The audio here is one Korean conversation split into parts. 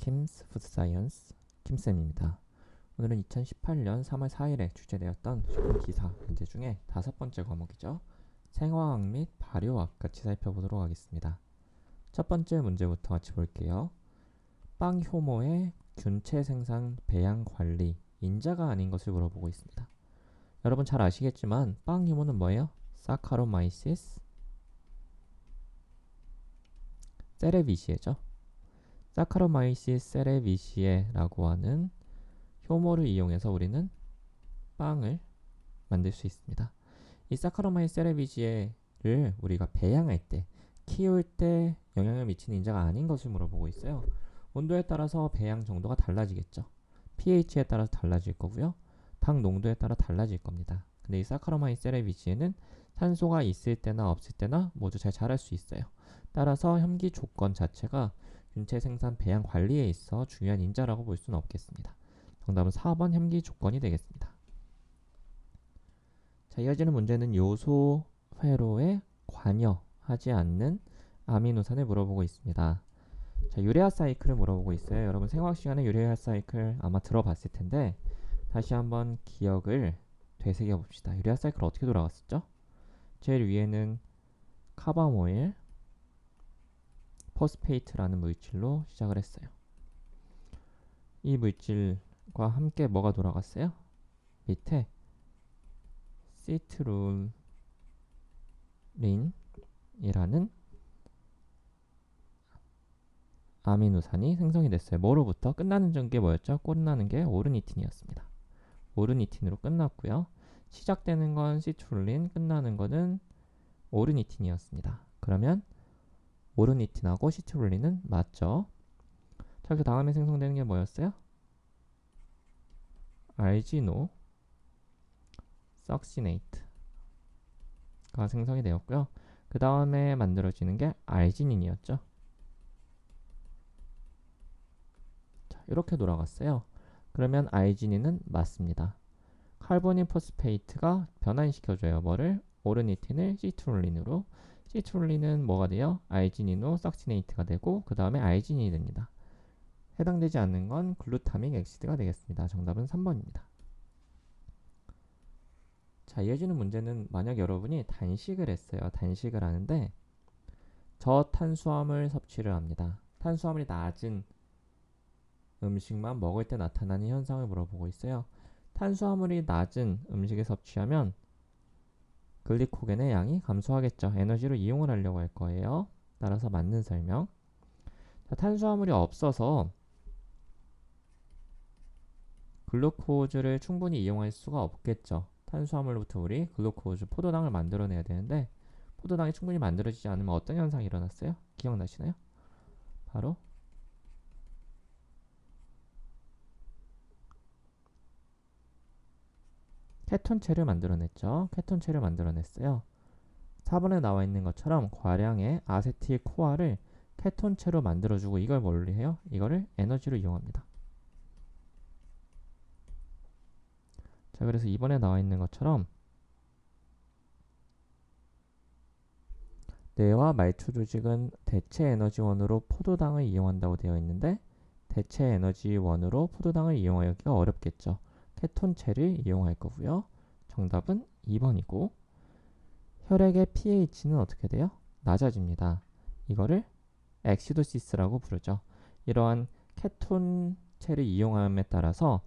킴스 푸드사이언스 킴쌤입니다. 오늘은 2018년 3월 4일에 출제되었던 쇼핑 기사 문제 중에 다섯 번째 과목이죠. 생화학 및 발효학 같이 살펴보도록 하겠습니다. 첫 번째 문제부터 같이 볼게요. 빵 효모의 균체 생산 배양 관리 인자가 아닌 것을 물어보고 있습니다. 여러분 잘 아시겠지만 빵 효모는 뭐예요? 사카로마이시스 세레비시에죠. 사카로마이시스 세레비시에라고 하는 효모를 이용해서 우리는 빵을 만들 수 있습니다. 이 사카로마이시스 세레비시에를 우리가 배양할 때, 키울 때 영향을 미치는 인자가 아닌 것을 물어보고 있어요. 온도에 따라서 배양 정도가 달라지겠죠. pH에 따라서 달라질 거고요. 당 농도에 따라 달라질 겁니다. 근데 이 사카로마이스 세레비지에는 산소가 있을 때나 없을 때나 모두 잘 자랄 수 있어요. 따라서 혐기 조건 자체가 균체 생산 배양 관리에 있어 중요한 인자라고 볼 수는 없겠습니다. 정답은 4번 혐기 조건이 되겠습니다. 자, 이어지는 문제는 요소 회로에 관여하지 않는 아미노산을 물어보고 있습니다. 자, 유레아 사이클을 물어보고 있어요. 여러분 생화학 시간에 유레아 사이클 아마 들어봤을 텐데 다시 한번 기억을 되새겨 봅시다. 유레아 사이클 어떻게 돌아갔었죠? 제일 위에는 카바모일, 포스페이트라는 물질로 시작을 했어요. 이 물질과 함께 뭐가 돌아갔어요? 밑에 시트룰린이라는 아미노산이 생성이 됐어요. 뭐로부터? 끝나는 게 뭐였죠? 끝나는 게 오르니틴이었습니다. 오르니틴으로 끝났고요. 시작되는 건 시트룰린, 끝나는 거는 오르니틴이었습니다. 그러면 오르니틴하고 시트룰린은 맞죠? 자, 그 다음에 생성되는 게 뭐였어요? 알지노 석시네이트가 생성이 되었고요. 그 다음에 만들어지는 게 알지닌이었죠. 자, 이렇게 돌아갔어요. 그러면 알지닌은 맞습니다. 칼보닌 포스페이트가 변환시켜줘요. 뭐를? 오르니틴을 시트룰린으로 시트룰린은 뭐가 돼요? 알지닌으로 석시네이트가 되고 그 다음에 알지닌이 됩니다. 해당되지 않는 건 글루타믹 엑시드가 되겠습니다. 정답은 3번입니다. 자, 이어지는 문제는 만약 여러분이 단식을 했어요. 단식을 하는데 저탄수화물 섭취를 합니다. 탄수화물이 낮은 음식만 먹을 때 나타나는 현상을 물어보고 있어요. 탄수화물이 낮은 음식을 섭취하면 글리코겐의 양이 감소하겠죠. 에너지로 이용을 하려고 할 거예요. 따라서 맞는 설명. 자, 탄수화물이 없어서 글루코즈를 충분히 이용할 수가 없겠죠. 탄수화물로부터 우리 글루코즈, 포도당을 만들어내야 되는데 포도당이 충분히 만들어지지 않으면 어떤 현상이 일어났어요? 기억나시나요? 바로 케톤체를 만들어냈죠. 케톤체를 만들어냈어요. 4번에 나와 있는 것처럼 과량의 아세틸 코아를 케톤체로 만들어주고 이걸 뭘로 해요? 이거를 에너지로 이용합니다. 자, 그래서 이번에 나와 있는 것처럼 뇌와 말초 조직은 대체 에너지원으로 포도당을 이용한다고 되어 있는데 대체 에너지원으로 포도당을 이용하기가 어렵겠죠. 케톤체를 이용할 거고요. 정답은 2번이고 혈액의 pH는 어떻게 돼요? 낮아집니다. 이거를 엑시도시스라고 부르죠. 이러한 케톤체를 이용함에 따라서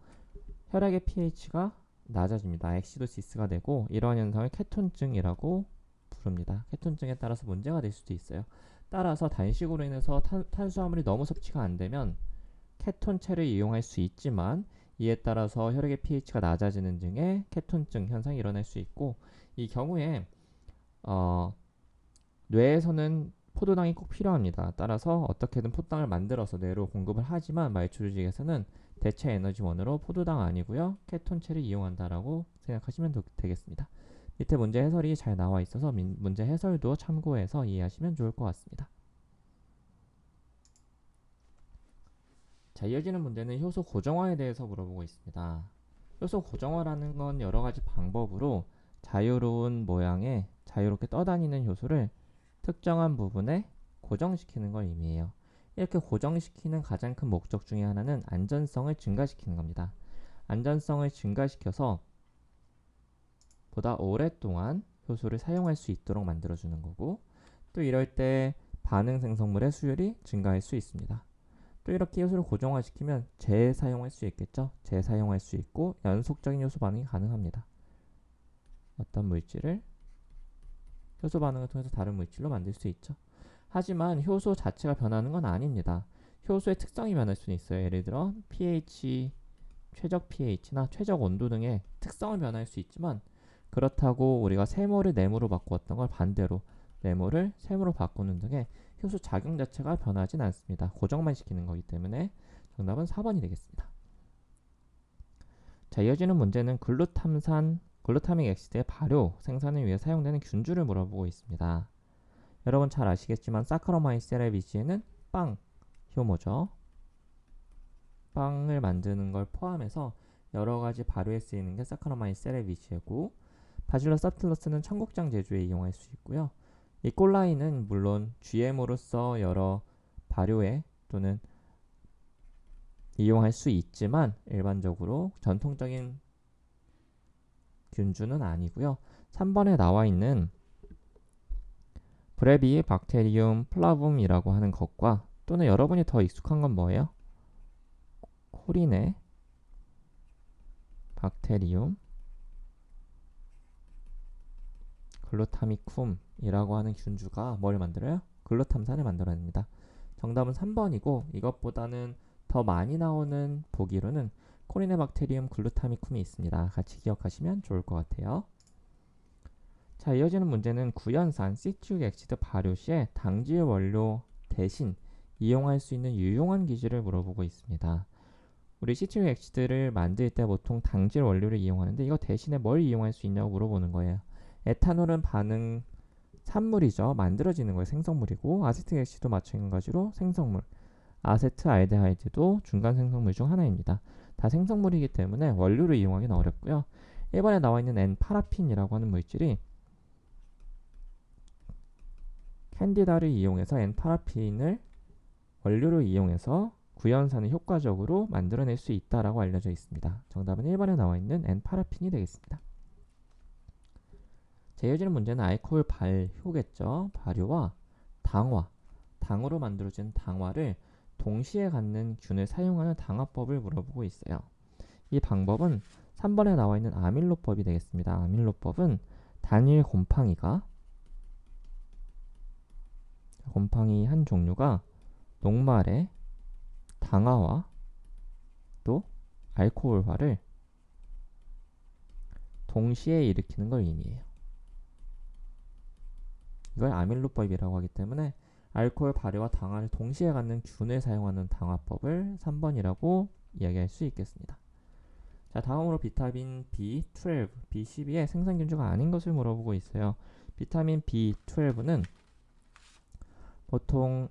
혈액의 pH가 낮아집니다. 엑시도시스가 되고 이러한 현상을 케톤증이라고 부릅니다. 케톤증에 따라서 문제가 될 수도 있어요. 따라서 단식으로 인해서 탄, 탄수화물이 너무 섭취가 안 되면 케톤체를 이용할 수 있지만 이에 따라서 혈액의 pH가 낮아지는 등의 케톤증 현상이 일어날 수 있고 이 경우에 어, 뇌에서는 포도당이 꼭 필요합니다. 따라서 어떻게든 포도당을 만들어서 뇌로 공급을 하지만 말초 조직에서는 대체 에너지원으로 포도당 아니고요. 케톤체를 이용한다라고 생각하시면 되겠습니다. 밑에 문제 해설이 잘 나와 있어서 문제 해설도 참고해서 이해하시면 좋을 것 같습니다. 자, 이어지는 문제는 효소 고정화에 대해서 물어보고 있습니다. 효소 고정화라는 건 여러 가지 방법으로 자유로운 모양의 자유롭게 떠다니는 효소를 특정한 부분에 고정시키는 걸 의미해요. 이렇게 고정시키는 가장 큰 목적 중에 하나는 안전성을 증가시키는 겁니다. 안전성을 증가시켜서 보다 오랫동안 효소를 사용할 수 있도록 만들어주는 거고 또 이럴 때 반응 생성물의 수율이 증가할 수 있습니다. 또 이렇게 요소를 고정화시키면 재사용할 수 있겠죠. 재사용할 수 있고 연속적인 요소 반응이 가능합니다. 어떤 물질을 효소 반응을 통해서 다른 물질로 만들 수 있죠. 하지만 효소 자체가 변하는 건 아닙니다. 효소의 특성이 변할 수는 있어요. 예를 들어 pH, 최적 pH나 최적 온도 등의 특성을 변할 수 있지만 그렇다고 우리가 세모를 네모로 바꾸었던 걸 반대로 네모를 세모로 바꾸는 등의 효소 작용 자체가 변하진 않습니다. 고정만 시키는 거기 때문에 정답은 4번이 되겠습니다. 자, 이어지는 문제는 글루탐산, 글루타믹 엑시드의 발효 생산을 위해 사용되는 균주를 물어보고 있습니다. 여러분 잘 아시겠지만 사카로마이스 세라비지에는 빵 효모죠. 빵을 만드는 걸 포함해서 여러 가지 발효에 쓰이는 게 사카로마이스 세라비지고 바질러 서틸러스는 청국장 제조에 이용할 수 있고요. 이 꼴라인은 물론 GM으로서 여러 발효에 또는 이용할 수 있지만 일반적으로 전통적인 균주는 아니고요. 3번에 나와 있는 브레비 박테리움 플라붐이라고 하는 것과 또는 여러분이 더 익숙한 건 뭐예요? 코린의 박테리움 글루타미쿰이라고 하는 균주가 뭘 만들어요? 글루탐산을 만들어냅니다. 정답은 3번이고 이것보다는 더 많이 나오는 보기로는 코리네박테리움 글루타미쿰이 있습니다. 같이 기억하시면 좋을 것 같아요. 자, 이어지는 문제는 구연산 시트릭 엑시드 발효 시에 당질 원료 대신 이용할 수 있는 유용한 기질을 물어보고 있습니다. 우리 시트릭 엑시드를 만들 때 보통 당질 원료를 이용하는데 이거 대신에 뭘 이용할 수 있냐고 물어보는 거예요. 에탄올은 반응 산물이죠. 만들어지는 거예요. 생성물이고 아세틱 액시도 마찬가지로 생성물. 아세트 알데하이드도 중간 생성물 중 하나입니다. 다 생성물이기 때문에 원료를 이용하기는 어렵고요. 1번에 나와 있는 N파라핀이라고 하는 물질이 캔디다를 이용해서 N파라핀을 원료로 이용해서 구연산을 효과적으로 만들어낼 수 있다라고 알려져 있습니다. 정답은 1번에 나와 있는 N파라핀이 되겠습니다. 제어지는 문제는 알코올 발효겠죠. 발효와 당화, 당으로 만들어진 당화를 동시에 갖는 균을 사용하는 당화법을 물어보고 있어요. 이 방법은 3번에 나와 있는 아밀로법이 되겠습니다. 아밀로법은 단일 곰팡이가 곰팡이 한 종류가 녹말의 당화와 또 알코올화를 동시에 일으키는 걸 의미해요. 이걸 아밀로법이라고 하기 때문에 알코올 발효와 당화를 동시에 갖는 균을 사용하는 당화법을 3번이라고 이야기할 수 있겠습니다. 자, 다음으로 비타민 B12, B12의 생산균주가 아닌 것을 물어보고 있어요. 비타민 B12는 보통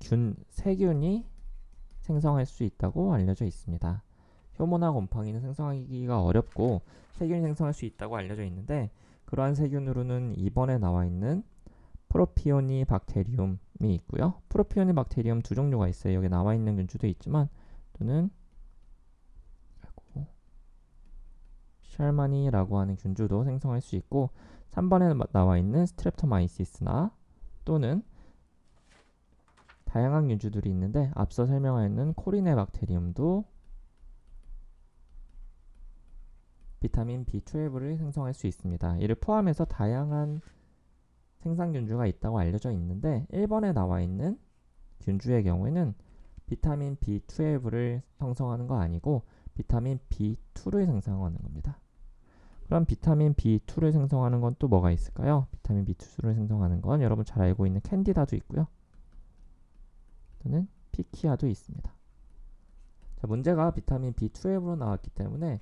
균, 세균이 생성할 수 있다고 알려져 있습니다. 효모나 곰팡이는 생성하기가 어렵고 세균이 생성할 수 있다고 알려져 있는데 그러한 세균으로는 2번에 나와 있는 프로피오니 박테리움이 있고요. 프로피오니 박테리움 두 종류가 있어요. 여기 나와 있는 균주도 있지만 또는 샬마니라고 하는 균주도 생성할 수 있고 3번에 나와 있는 스트랩토마이시스나 또는 다양한 균주들이 있는데 앞서 설명하였는 코리네 박테리움도 비타민 B12를 생성할 수 있습니다. 이를 포함해서 다양한 생산 균주가 있다고 알려져 있는데 1번에 나와 있는 균주의 경우에는 비타민 B12를 형성하는 거 아니고 비타민 B2를 생성하는 겁니다. 그럼 비타민 B2를 생성하는 건 또 뭐가 있을까요? 비타민 B2를 생성하는 건 여러분 잘 알고 있는 캔디다도 있고요. 또는 피키아도 있습니다. 자, 문제가 비타민 B12로 나왔기 때문에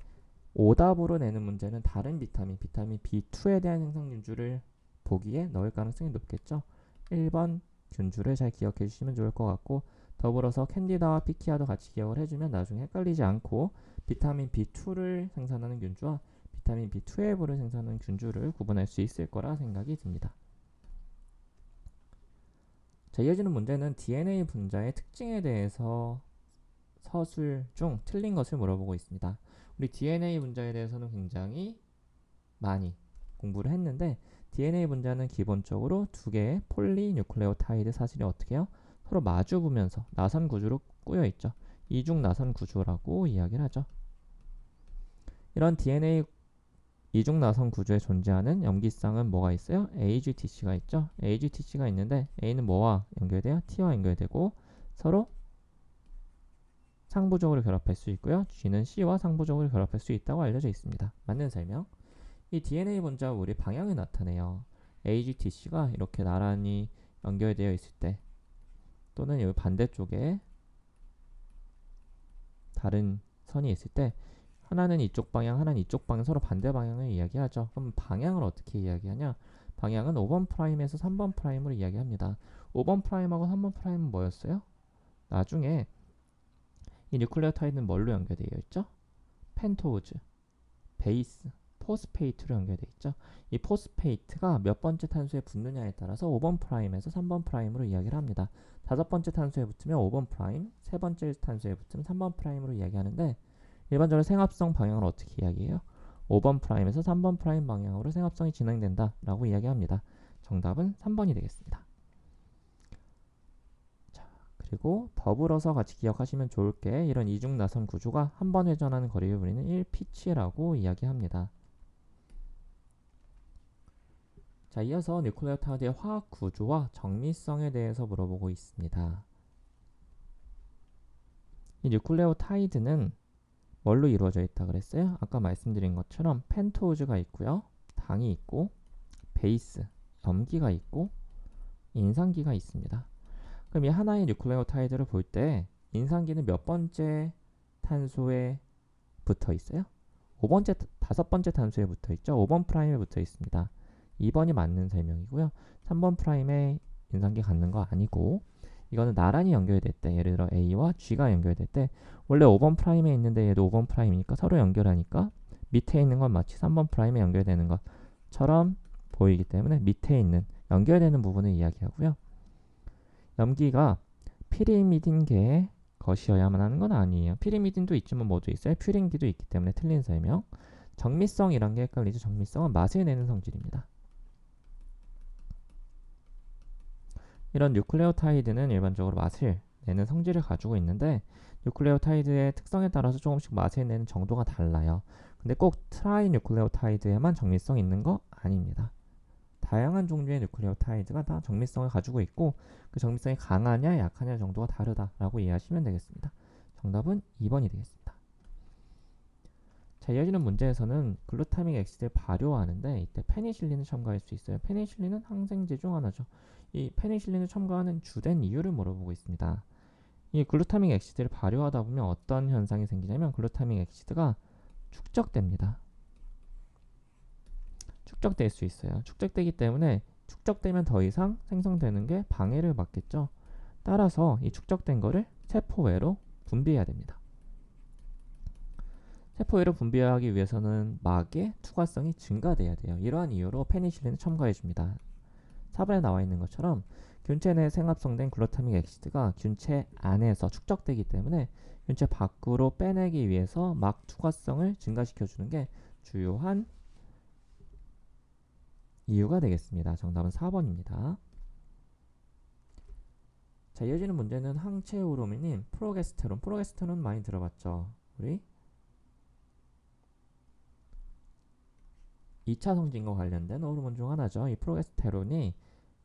오답으로 내는 문제는 다른 비타민, 비타민 B2에 대한 생성 균주를 보기에 넣을 가능성이 높겠죠. 1번 균주를 잘 기억해 주시면 좋을 것 같고 더불어서 캔디다와 피키아도 같이 기억을 해주면 나중에 헷갈리지 않고 비타민 B2를 생산하는 균주와 비타민 B12를 생산하는 균주를 구분할 수 있을 거라 생각이 듭니다. 자, 이어지는 문제는 DNA 분자의 특징에 대해서 서술 중 틀린 것을 물어보고 있습니다. 우리 DNA 분자에 대해서는 굉장히 많이 공부를 했는데 DNA 분자는 기본적으로 두 개의 폴리뉴클레오타이드 사실이 어떻게 해요? 서로 마주 보면서 나선 구조로 꾸여 있죠. 이중 나선 구조라고 이야기를 하죠. 이런 DNA 이중 나선 구조에 존재하는 염기쌍은 뭐가 있어요? AGTC가 있죠. AGTC가 있는데 A는 뭐와 연결돼요? T와 연결되고 서로 상부적으로 결합할 수 있고요. G는 C와 상부적으로 결합할 수 있다고 알려져 있습니다. 맞는 설명. 이 DNA 분자 우리 방향을 나타내요. AGTC가 이렇게 나란히 연결되어 있을 때 또는 여기 반대쪽에 다른 선이 있을 때 하나는 이쪽 방향, 하나는 이쪽 방향 서로 반대 방향을 이야기하죠. 그럼 방향을 어떻게 이야기하냐? 방향은 5번 프라임에서 3번 프라임으로 이야기합니다. 5번 프라임하고 3번 프라임은 뭐였어요? 나중에 이 뉴클레오타이드는 뭘로 연결되어 있죠? 펜토우즈, 베이스, 포스페이트로 연결되어 있죠. 이 포스페이트가 몇 번째 탄수에 붙느냐에 따라서 5번 프라임에서 3번 프라임으로 이야기를 합니다. 다섯 번째 탄수에 붙으면 5번 프라임, 세 번째 탄수에 붙으면 3번 프라임으로 이야기하는데 일반적으로 생합성 방향을 어떻게 이야기해요? 5번 프라임에서 3번 프라임 방향으로 생합성이 진행된다 라고 이야기합니다. 정답은 3번이 되겠습니다. 자, 그리고 더불어서 같이 기억하시면 좋을 게 이런 이중 나선 구조가 한 번 회전하는 거리를 우리는 1피치라고 이야기합니다. 자, 이어서 뉴클레오타이드의 화학 구조와 정미성에 대해서 물어보고 있습니다. 이 뉴클레오 타이드는 뭘로 이루어져 있다 그랬어요? 아까 말씀드린 것처럼 펜토우즈가 있고요. 당이 있고 베이스, 염기가 있고 인산기가 있습니다. 그럼 이 하나의 뉴클레오타이드를 볼 때 인산기는 몇 번째 탄소에 붙어 있어요? 5번째, 다섯 번째 탄소에 붙어 있죠. 5번 프라임에 붙어 있습니다. 2번이 맞는 설명이고요. 3번 프라임에 인산기 갖는 거 아니고 이거는 나란히 연결될 때 예를 들어 A와 G가 연결될 때 원래 5번 프라임에 있는데 얘도 5번 프라임이니까 서로 연결하니까 밑에 있는 건 마치 3번 프라임에 연결되는 것처럼 보이기 때문에 밑에 있는 연결되는 부분을 이야기하고요. 염기가 피리미딘계의 것이어야만 하는 건 아니에요. 피리미딘도 있지만 뭐도 있어요? 퓨린기도 있기 때문에 틀린 설명. 정미성이란 게 헷갈리죠. 정미성은 맛을 내는 성질입니다. 이런 뉴클레오타이드는 일반적으로 맛을 내는 성질을 가지고 있는데 뉴클레오타이드의 특성에 따라서 조금씩 맛을 내는 정도가 달라요. 근데 꼭 트라이 뉴클레오타이드에만 정밀성 있는 거 아닙니다. 다양한 종류의 뉴클레오타이드가 다 정밀성을 가지고 있고 그 정밀성이 강하냐 약하냐 정도가 다르다라고 이해하시면 되겠습니다. 정답은 2번이 되겠습니다. 자, 이어지는 문제에서는 글루타믹 엑시드를 발효하는데 이때 페니실린을 첨가할 수 있어요. 페니실린은 항생제 중 하나죠. 이 페니실린을 첨가하는 주된 이유를 물어보고 있습니다. 이 글루타믹 엑시드를 발효하다 보면 어떤 현상이 생기냐면 글루타믹 엑시드가 축적됩니다. 축적될 수 있어요. 축적되기 때문에 축적되면 더 이상 생성되는 게 방해를 받겠죠. 따라서 이 축적된 거를 세포 외로 분비해야 됩니다. 세포외로 분비하기 위해서는 막의 투과성이 증가돼야 돼요. 이러한 이유로 페니실린을 첨가해 줍니다. 4번에 나와 있는 것처럼 균체 내 생합성된 글루타믹 엑시드가 균체 안에서 축적되기 때문에 균체 밖으로 빼내기 위해서 막 투과성을 증가시켜 주는 게 주요한 이유가 되겠습니다. 정답은 4번입니다. 자, 이어지는 문제는 항체 호르몬인 프로게스테론. 프로게스테론 많이 들어봤죠? 우리 2차 성징과 관련된 호르몬 중 하나죠. 이 프로게스테론이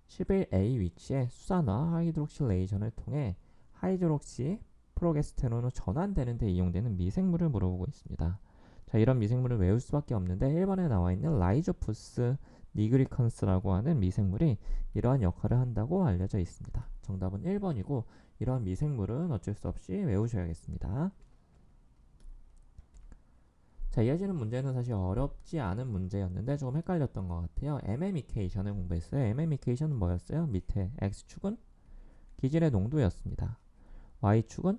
11A 위치에 수산화 하이드록실레이전을 통해 하이드록시 프로게스테론으로 전환되는 데 이용되는 미생물을 물어보고 있습니다. 자, 이런 미생물을 외울 수밖에 없는데 1번에 나와 있는 라이조푸스 니그리컨스라고 하는 미생물이 이러한 역할을 한다고 알려져 있습니다. 정답은 1번이고 이러한 미생물은 어쩔 수 없이 외우셔야겠습니다. 자, 이어지는 문제는 사실 어렵지 않은 문제였는데 조금 헷갈렸던 것 같아요. MM이케이션을 공부했어요. MM이케이션은 뭐였어요? 밑에 X축은 기질의 농도였습니다. Y축은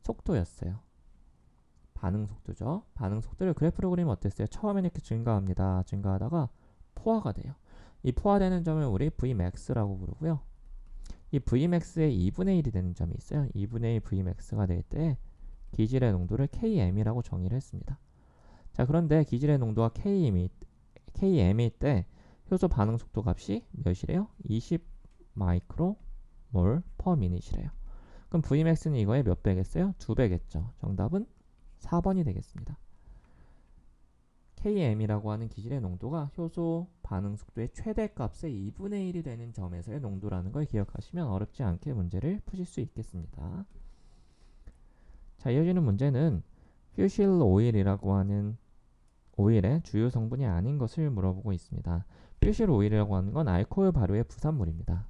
속도였어요. 반응 속도죠. 반응 속도를 그래프로 그리면 어땠어요? 처음에 이렇게 증가합니다. 증가하다가 포화가 돼요. 이 포화되는 점을 우리 Vmax라고 부르고요. 이 Vmax의 2분의 1이 되는 점이 있어요. 2분의 1 Vmax가 될 때 기질의 농도를 Km이라고 정의를 했습니다. 자 그런데 기질의 농도가 Km이, Km일 때 효소 반응 속도 값이 몇이래요? 20 마이크로 몰 퍼 미닛이래요. 그럼 Vmax는 이거의 몇 배겠어요? 두 배겠죠. 정답은 4번이 되겠습니다. Km이라고 하는 기질의 농도가 효소 반응 속도의 최대값의 2분의 1이 되는 점에서의 농도라는 걸 기억하시면 어렵지 않게 문제를 푸실 수 있겠습니다. 자, 이어지는 문제는 퓨실 오일이라고 하는 오일의 주요 성분이 아닌 것을 물어보고 있습니다. 퓨실 오일이라고 하는 건 알코올 발효의 부산물입니다.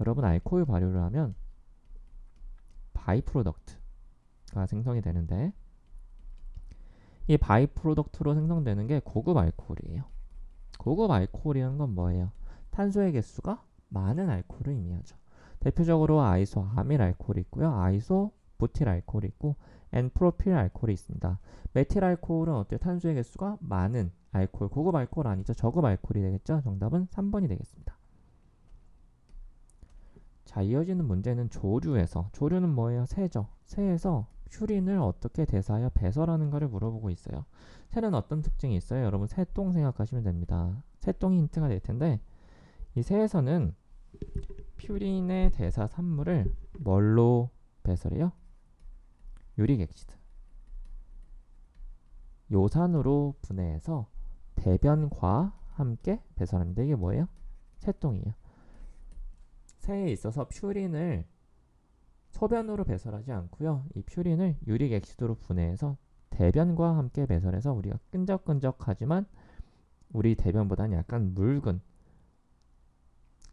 여러분 알코올 발효를 하면 바이 프로덕트가 생성이 되는데 이 바이 프로덕트로 생성되는 게 고급 알코올이에요. 고급 알코올이라는 건 뭐예요? 탄소의 개수가 많은 알코올을 의미하죠. 대표적으로 아이소 아밀 알코올이 있고요. 아이소 부틸 알코올이 있고 엔프로필 알코올이 있습니다. 메틸 알코올은 어때요? 탄소의 개수가 많은 알코올, 고급 알코올 아니죠. 저급 알코올이 되겠죠. 정답은 3번이 되겠습니다. 자, 이어지는 문제는 조류에서 조류는 뭐예요? 새죠. 새에서 퓨린을 어떻게 대사하여 배설하는 가를 물어보고 있어요. 새는 어떤 특징이 있어요? 여러분 새똥 생각하시면 됩니다. 새똥이 힌트가 될 텐데 이 새에서는 퓨린의 대사 산물을 뭘로 배설해요? 유릭 엑시드. 요산으로 분해해서 대변과 함께 배설합니다. 이게 뭐예요? 새똥이에요. 새에 있어서 퓨린을 소변으로 배설하지 않고요. 이 퓨린을 유릭 엑시드로 분해해서 대변과 함께 배설해서 우리가 끈적끈적하지만 우리 대변보다는 약간 묽은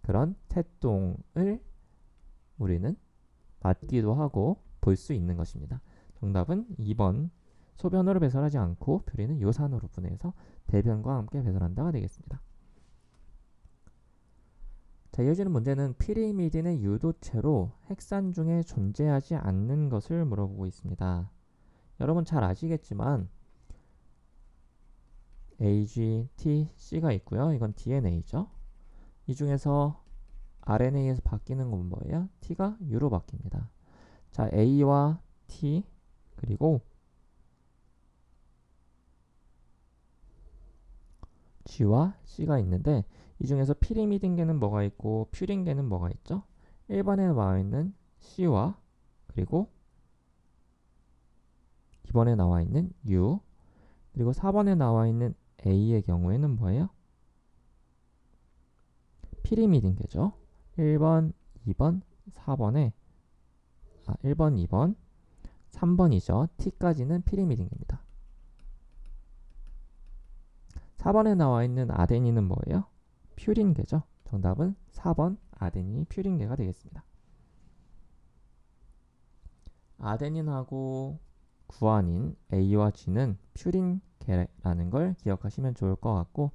그런 새똥을 우리는 맞기도 하고 볼 수 있는 것입니다. 정답은 2번 소변으로 배설하지 않고 퓨린은 요산으로 분해해서 대변과 함께 배설한다가 되겠습니다. 자, 이어지는 문제는 피리미딘의 유도체로 핵산 중에 존재하지 않는 것을 물어보고 있습니다. 여러분 잘 아시겠지만 A, G, T, C가 있고요. 이건 DNA죠. 이 중에서 RNA에서 바뀌는 건 뭐예요? T가 U로 바뀝니다. 자, A와 T 그리고 G와 C가 있는데 이 중에서 피리미딘계는 뭐가 있고 퓨린계는 뭐가 있죠? 1번에 나와 있는 C와 그리고 2번에 나와 있는 U 그리고 4번에 나와 있는 A의 경우에는 뭐예요? 피리미딘계죠. 1번, 2번, 4번에 아, 1번, 2번, 3번이죠. T까지는 피리미딘계입니다. 4번에 나와 있는 아데닌은 뭐예요? 퓨린계죠. 정답은 4번 아데닌이 퓨린계가 되겠습니다. 아데닌하고 구아닌 A와 G는 퓨린계라는 걸 기억하시면 좋을 것 같고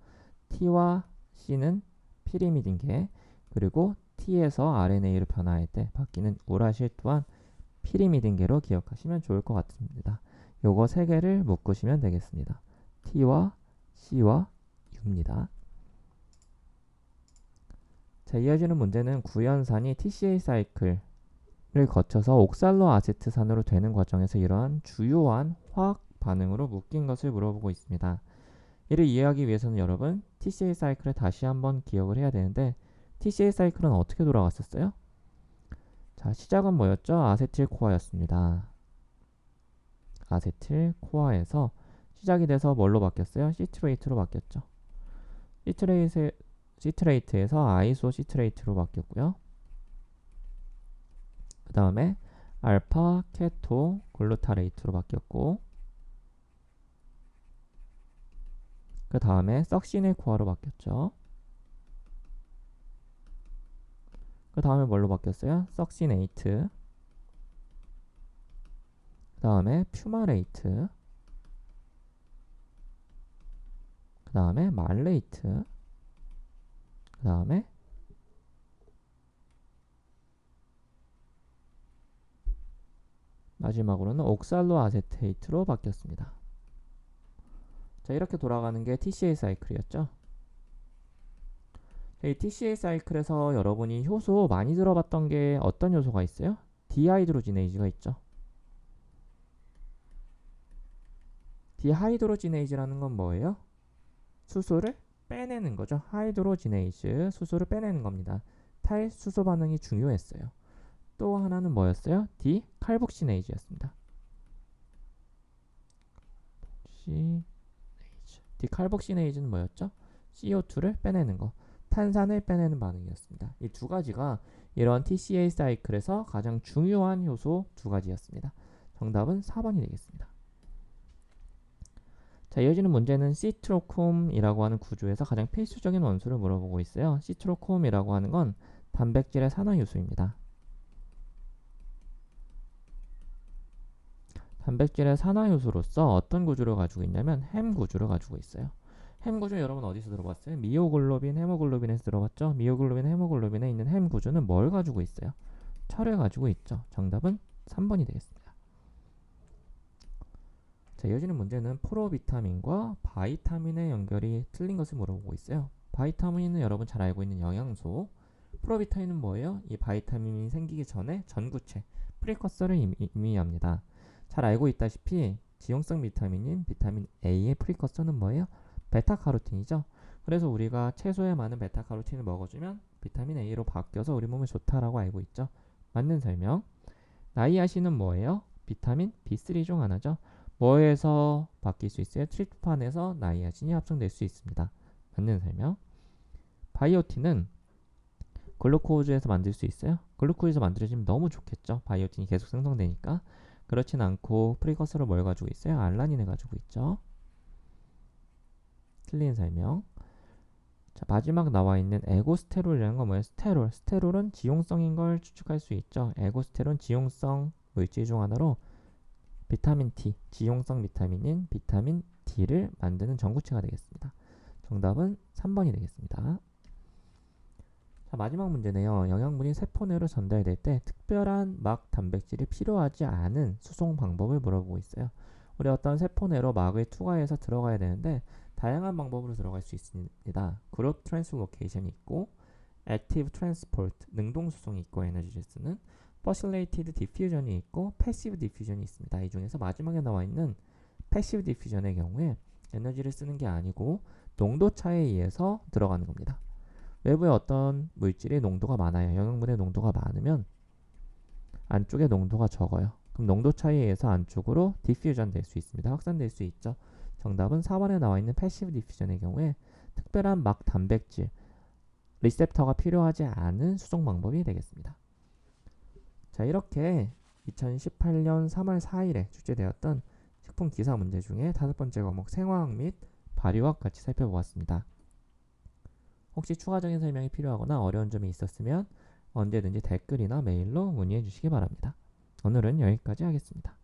T와 C는 피리미딘계 그리고 T에서 RNA로 변화할 때 바뀌는 우라실 또한 피리미딘계로 기억하시면 좋을 것 같습니다. 요거 세 개를 묶으시면 되겠습니다. T와 C와 U입니다. 자, 이어지는 문제는 구연산이 TCA 사이클을 거쳐서 옥살로 아세트산으로 되는 과정에서 이러한 주요한 화학 반응으로 묶인 것을 물어보고 있습니다. 이를 이해하기 위해서는 여러분 TCA 사이클을 다시 한번 기억을 해야 되는데 TCA 사이클은 어떻게 돌아갔었어요? 자, 시작은 뭐였죠? 아세틸 코아였습니다. 아세틸 코아에서 시작이 돼서 뭘로 바뀌었어요? 시트레이트로 바뀌었죠. 시트레이트, 시트레이트에서 아이소 시트레이트로 바뀌었고요. 그 다음에 알파 케토 글루타레이트로 바뀌었고 그 다음에 석시닐 코아로 바뀌었죠. 그 다음에 뭘로 바뀌었어요? 석시네이트 그 다음에 퓨마레이트 그 다음에 말레이트 그 다음에 마지막으로는 옥살로 아세테이트로 바뀌었습니다. 자 이렇게 돌아가는 게 TCA 사이클이었죠. 이 TCA 사이클에서 여러분이 효소 많이 들어봤던 게 어떤 효소가 있어요? 디하이드로지네이즈가 있죠. 디하이드로지네이즈라는 건 뭐예요? 수소를 빼내는 거죠. 하이드로지네이즈, 수소를 빼내는 겁니다. 탈수소 반응이 중요했어요. 또 하나는 뭐였어요? 디칼복시네이즈였습니다. 시네이즈. 디칼복시네이즈는 뭐였죠? CO2를 빼내는 거. 탄산을 빼내는 반응이었습니다. 이 두 가지가 이런 TCA 사이클에서 가장 중요한 효소 두 가지였습니다. 정답은 4번이 되겠습니다. 자, 이어지는 문제는 시트로콤이라고 하는 구조에서 가장 필수적인 원소를 물어보고 있어요. 시트로콤이라고 하는 건 단백질의 산화효소입니다. 단백질의 산화효소로서 어떤 구조를 가지고 있냐면 햄 구조를 가지고 있어요. 햄 구조 여러분 어디서 들어봤어요? 미오글로빈, 헤모글로빈에서 들어봤죠? 미오글로빈, 헤모글로빈에 있는 햄 구조는 뭘 가지고 있어요? 철을 가지고 있죠. 정답은 3번이 되겠습니다. 자, 이어지는 문제는 프로비타민과 바이타민의 연결이 틀린 것을 물어보고 있어요. 바이타민은 여러분 잘 알고 있는 영양소. 프로비타민은 뭐예요? 이 바이타민이 생기기 전에 전구체, 프리커서를 의미합니다. 잘 알고 있다시피 지용성 비타민인 비타민 A의 프리커서는 뭐예요? 베타카로틴이죠. 그래서 우리가 채소에 많은 베타카로틴을 먹어주면 비타민 A로 바뀌어서 우리 몸에 좋다라고 알고 있죠. 맞는 설명. 나이아신은 뭐예요? 비타민 B3 중 하나죠. 뭐에서 바뀔 수 있어요? 트리프판에서 나이아신이 합성될 수 있습니다. 맞는 설명. 바이오틴은 글루코즈에서 만들 수 있어요? 글루코즈에서 만들어지면 너무 좋겠죠. 바이오틴이 계속 생성되니까. 그렇진 않고 프리커서를 뭘 가지고 있어요? 알라닌을 가지고 있죠. 틀린 설명. 자, 마지막 나와 있는 에고스테롤이라는 건 뭐예요? 스테롤. 스테롤은 지용성인 걸 추측할 수 있죠. 에고스테롤은 지용성 물질 중 하나로 비타민 T, 지용성 비타민인 비타민 D를 만드는 전구체가 되겠습니다. 정답은 3번이 되겠습니다. 자, 마지막 문제네요. 영양분이 세포 내로 전달될 때 특별한 막 단백질이 필요하지 않은 수송 방법을 물어보고 있어요. 우리 어떤 세포 내로 막을 투과해서 들어가야 되는데 다양한 방법으로 들어갈 수 있습니다. 그룹 트랜스로케이션이 있고 액티브 트랜스포트 능동 수송이 있고 에너지제스는 퍼실레이티드 디퓨전이 있고 패시브 디퓨전이 있습니다. 이 중에서 마지막에 나와 있는 패시브 디퓨전의 경우에 에너지를 쓰는 게 아니고 농도 차에 의해서 들어가는 겁니다. 외부에 어떤 물질의 농도가 많아요. 영양분의 농도가 많으면 안쪽에 농도가 적어요. 그럼 농도 차에 의해서 안쪽으로 디퓨전 될 수 있습니다. 확산될 수 있죠. 정답은 4번에 나와 있는 패시브 디퓨전의 경우에 특별한 막 단백질, 리셉터가 필요하지 않은 수송 방법이 되겠습니다. 자, 이렇게 2018년 3월 4일에 출제되었던 식품 기사 문제 중에 다섯 번째 과목 생화학 및 발효학 같이 살펴보았습니다. 혹시 추가적인 설명이 필요하거나 어려운 점이 있었으면 언제든지 댓글이나 메일로 문의해 주시기 바랍니다. 오늘은 여기까지 하겠습니다.